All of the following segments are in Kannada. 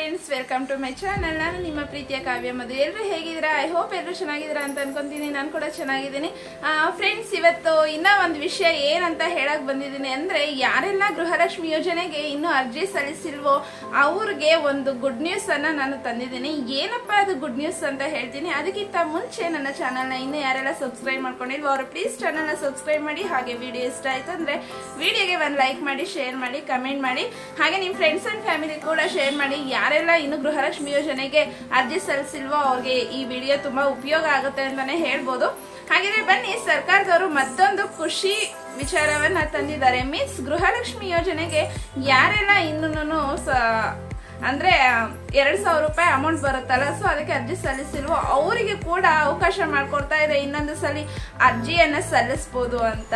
Friends welcome to my channel ನಾನು ನಿಮ್ಮ ಪ್ರೀತಿಯ ಕಾವ್ಯ ಮಧು. ಎಲ್ಲರೂ ಹೇಗಿದ್ದೀರಾ? ಐ ಹೋಪ್ ಎಲ್ಲರೂ ಚೆನ್ನಾಗಿದ್ದೀರಾ ಅಂತ ಅನ್ಕೊಂತೀನಿ. ನಾನು ಕೂಡ ಚೆನ್ನಾಗಿದ್ದೀನಿ. ಫ್ರೆಂಡ್ಸ್ ಇವತ್ತು ಇನ್ನೂ ಒಂದು ವಿಷಯ ಏನಂತ ಹೇಳಕ್ ಬಂದಿದ್ದೀನಿ ಅಂದ್ರೆ, ಯಾರೆಲ್ಲ ಗೃಹಲಕ್ಷ್ಮಿ ಯೋಜನೆಗೆ ಇನ್ನೂ ಅರ್ಜಿ ಸಲ್ಲಿಸಿಲ್ವೋ, ಅವ್ರಿಗೆ ಒಂದು ಗುಡ್ ನ್ಯೂಸನ್ನು ನಾನು ತಂದಿದ್ದೀನಿ. ಏನಪ್ಪಾ ಅದು ಗುಡ್ ನ್ಯೂಸ್ ಅಂತ ಹೇಳ್ತೀನಿ. ಅದಕ್ಕಿಂತ ಮುಂಚೆ ನನ್ನ ಚಾನಲ್ನ ಇನ್ನೂ ಯಾರೆಲ್ಲ ಸಬ್ಸ್ಕ್ರೈಬ್ ಮಾಡ್ಕೊಂಡಿಲ್ವೋ, ಅವರು ಪ್ಲೀಸ್ ಚಾನಲ್ನ ಸಬ್ಸ್ಕ್ರೈಬ್ ಮಾಡಿ. ಹಾಗೆ ವಿಡಿಯೋ ಇಷ್ಟ ಆಯ್ತು ಅಂದ್ರೆ ವಿಡಿಯೋಗೆ ಒಂದು ಲೈಕ್ ಮಾಡಿ ಶೇರ್ ಮಾಡಿ ಕಮೆಂಟ್ ಮಾಡಿ. ಹಾಗೆ ನಿಮ್ಮ ಫ್ರೆಂಡ್ಸ್ ಅಂಡ್ ಫ್ಯಾಮಿಲಿ ಕೂಡ ಶೇರ್ ಮಾಡಿ. ಯಾರೆಲ್ಲ ಇನ್ನು ಗೃಹಲಕ್ಷ್ಮಿ ಯೋಜನೆಗೆ ಅರ್ಜಿ ಸಲ್ಲಿಸಿಲ್ವೋ ಅವ್ರಿಗೆ ಈ ವಿಡಿಯೋ ತುಂಬಾ ಉಪಯೋಗ ಆಗುತ್ತೆ ಅಂತಾನೆ ಹೇಳ್ಬೋದು. ಹಾಗಿದ್ರೆ ಬನ್ನಿ, ಸರ್ಕಾರದವರು ಮತ್ತೊಂದು ಖುಷಿ ವಿಚಾರವನ್ನ ತಂದಿದ್ದಾರೆ. ಮೀನ್ಸ್ ಗೃಹಲಕ್ಷ್ಮಿ ಯೋಜನೆಗೆ ಯಾರೆಲ್ಲ ಇನ್ನೂ ಅಂದ್ರೆ, ಎರಡ್ ಸಾವಿರ ರೂಪಾಯಿ ಅಮೌಂಟ್ ಬರುತ್ತಲ್ಲ ಸೊ ಅದಕ್ಕೆ ಅರ್ಜಿ ಸಲ್ಲಿಸಿಲ್ವೋ ಅವರಿಗೆ ಕೂಡ ಅವಕಾಶ ಮಾಡ್ಕೊಡ್ತಾ ಇದೆ. ಇನ್ನೊಂದು ಸಲ ಅರ್ಜಿಯನ್ನ ಸಲ್ಲಿಸ್ಬೋದು ಅಂತ.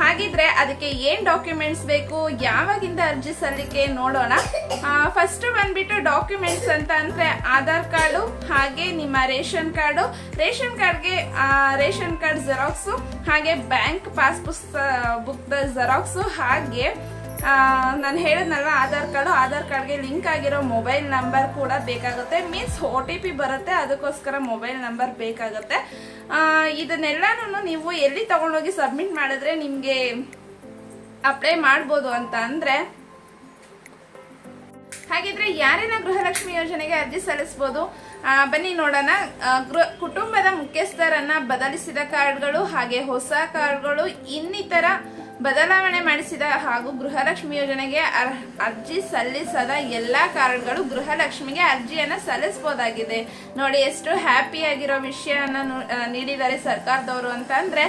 ಹಾಗಿದ್ರೆ ಅದಕ್ಕೆ ಏನ್ ಡಾಕ್ಯುಮೆಂಟ್ಸ್ ಬೇಕು, ಯಾವಾಗಿಂದ ಅರ್ಜಿ ಸಲ್ಲಿಕೆ ನೋಡೋಣ. ಫಸ್ಟ್ ಬಂದ್ಬಿಟ್ಟು ಡಾಕ್ಯುಮೆಂಟ್ಸ್ ಅಂತ ಅಂದ್ರೆ ಆಧಾರ್ ಕಾರ್ಡು, ಹಾಗೆ ನಿಮ್ಮ ರೇಷನ್ ಕಾರ್ಡು. ರೇಷನ್ ಕಾರ್ಡ್ಗೆ ರೇಷನ್ ಕಾರ್ಡ್ ಜೆರಾಕ್ಸು ಹಾಗೆ ಬ್ಯಾಂಕ್ ಪಾಸ್ಬುಕ್ ಬುಕ್ ಜೆರಾಕ್ಸು ಹಾಗೆ ನಾನು ಹೇಳಿದ್ನಲ್ವ, ಆಧಾರ್ ಕಾರ್ಡು, ಆಧಾರ್ ಕಾರ್ಡ್ಗೆ ಲಿಂಕ್ ಆಗಿರೋ ಮೊಬೈಲ್ ನಂಬರ್ ಕೂಡ ಬೇಕಾಗುತ್ತೆ. ಮೀನ್ಸ್ ಒ ಟಿ ಪಿ ಬರುತ್ತೆ, ಅದಕ್ಕೋಸ್ಕರ ಮೊಬೈಲ್ ನಂಬರ್ ಬೇಕಾಗುತ್ತೆ. ಇದನ್ನೆಲ್ಲನೂ ನೀವು ಎಲ್ಲಿ ತಗೊಂಡೋಗಿ ಸಬ್ಮಿಟ್ ಮಾಡಿದ್ರೆ ನಿಮಗೆ ಅಪ್ಲೈ ಮಾಡ್ಬೋದು ಅಂತ ಅಂದರೆ, ಹಾಗಿದ್ರೆ ಯಾರೆಲ್ಲ ಗೃಹಲಕ್ಷ್ಮಿ ಯೋಜನೆಗೆ ಅರ್ಜಿ ಸಲ್ಲಿಸಬಹುದು ಬನ್ನಿ ನೋಡೋಣ. ಗೃಹ, ಕುಟುಂಬದ ಮುಖ್ಯಸ್ಥರನ್ನ ಬದಲಿಸಿದ ಕಾರ್ಡ್ಗಳು ಹಾಗೆ ಹೊಸ ಕಾರ್ಡ್ಗಳು ಇನ್ನಿತರ ಬದಲಾವಣೆ ಮಾಡಿಸಿದ ಹಾಗೂ ಗೃಹಲಕ್ಷ್ಮಿ ಯೋಜನೆಗೆ ಅರ್- ಅರ್ಜಿ ಸಲ್ಲಿಸದ ಎಲ್ಲಾ ಕಾರ್ಡ್ಗಳು ಗೃಹಲಕ್ಷ್ಮಿಗೆ ಅರ್ಜಿಯನ್ನು ಸಲ್ಲಿಸಬಹುದಾಗಿದೆ. ನೋಡಿ, ಎಷ್ಟು ಹ್ಯಾಪಿ ಆಗಿರೋ ವಿಷಯನ ನೀಡಿದ್ದಾರೆ ಸರ್ಕಾರದವರು ಅಂತ ಅಂದ್ರೆ,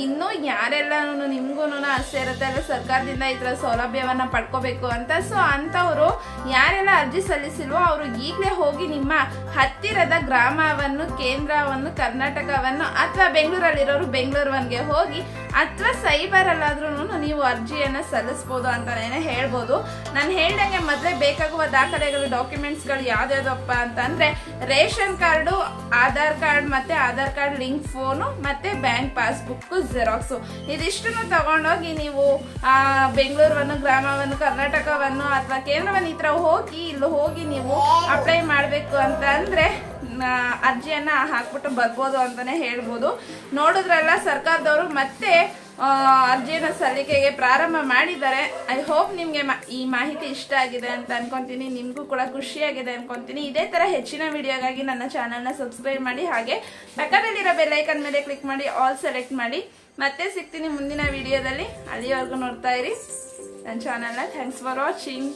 ಇನ್ನೂ ಯಾರೆಲ್ಲ ನಿಮ್ಗೂ ಆಸೆ ಇರುತ್ತೆ, ಅಲ್ಲ ಸರ್ಕಾರದಿಂದ ಈ ತರ ಸೌಲಭ್ಯವನ್ನ ಪಡ್ಕೋಬೇಕು ಅಂತ. ಸೊ ಅಂತವರು ಯಾರೆಲ್ಲ ಅರ್ಜಿ ಸಲ್ಲಿಸಿಲ್ವೋ ಅವರು ಈಗಲೇ ಹೋಗಿ ನಿಮ್ಮ ಹತ್ತಿರದ ಗ್ರಾಮವನ್ನು, ಕೇಂದ್ರವನ್ನು, ಕರ್ನಾಟಕವನ್ನು ಅಥವಾ ಬೆಂಗಳೂರಲ್ಲಿರೋರು ಬೆಂಗಳೂರುವನ್ಗೆ ಹೋಗಿ ಅಥವಾ ಸೈಬರ್ ಅಲ್ಲಾದ್ರೂ ನೀವು ಅರ್ಜಿಯನ್ನು ಸಲ್ಲಿಸಬಹುದು ಅಂತಲೇ ಹೇಳ್ಬೋದು. ನಾನು ಹೇಳ್ದಂಗೆ ಮೊದಲೇ ಬೇಕಾಗುವ ದಾಖಲೆಗಳು ಡಾಕ್ಯುಮೆಂಟ್ಸ್ಗಳು ಯಾವ್ದಾವ್ದಪ್ಪ ಅಂತಂದರೆ ರೇಷನ್ ಕಾರ್ಡು ಆಧಾರ್ ಕಾರ್ಡ್ ಮತ್ತು ಆಧಾರ್ ಕಾರ್ಡ್ ಲಿಂಕ್ ಫೋನು ಮತ್ತು ಬ್ಯಾಂಕ್ ಪಾಸ್ಬುಕ್ಕು ಜೆರಾಕ್ಸು. ಇದಿಷ್ಟನ್ನು ತಗೊಂಡೋಗಿ ನೀವು ಬೆಂಗಳೂರನ್ನು ಗ್ರಾಮವನ್ನು ಕರ್ನಾಟಕವನ್ನು ಅಥವಾ ಕೇಂದ್ರವನ್ನು ಈ ಥರ ಹೋಗಿ ಇಲ್ಲಿ ಹೋಗಿ ನೀವು ಅಪ್ಲೈ ಮಾಡಬೇಕು ಅಂತ ಅಂದ್ರೆ ಅರ್ಜಿಯನ್ನ ಹಾಕ್ಬಿಟ್ಟು ಬರ್ಬೋದು ಅಂತಾನೆ ಹೇಳ್ಬೋದು. ನೋಡಿದ್ರೆಲ್ಲ ಸರ್ಕಾರದವರು ಮತ್ತೆ ಅರ್ಜಿನ ಅರ್ಜಿಯನ್ನ ಸಲ್ಲಿಕೆಗೆ ಪ್ರಾರಂಭ ಮಾಡಿದ್ದಾರೆ. ಐ ಹೋಪ್ ನಿಮಗೆ ಈ ಮಾಹಿತಿ ಇಷ್ಟ ಆಗಿದೆ ಅಂತ ಅನ್ಕೊಂತೀನಿ. ನಿಮಗೂ ಕೂಡ ಖುಷಿಯಾಗಿದೆ ಅನ್ಕೊಂತೀನಿ. ಇದೇ ತರ ಹೆಚ್ಚಿನ ವಿಡಿಯೋಗಾಗಿ ನನ್ನ ಚಾನಲ್ನ ಸಬ್ಸ್ಕ್ರೈಬ್ ಮಾಡಿ. ಹಾಗೆ ಪಕ್ಕದಲ್ಲಿರೋ ಬೆಲ್ಲೈಕನ್ ಮೇಲೆ ಕ್ಲಿಕ್ ಮಾಡಿ ಆಲ್ ಸೆಲೆಕ್ಟ್ ಮಾಡಿ. ಮತ್ತೆ ಸಿಗ್ತೀನಿ ಮುಂದಿನ ವಿಡಿಯೋದಲ್ಲಿ. ಅಲ್ಲಿವರೆಗೂ ನೋಡ್ತಾ ಇರಿ. ನನ್ನ ಚಾನಲ್ನ ಥ್ಯಾಂಕ್ಸ್ ಫಾರ್ ವಾಚಿಂಗ್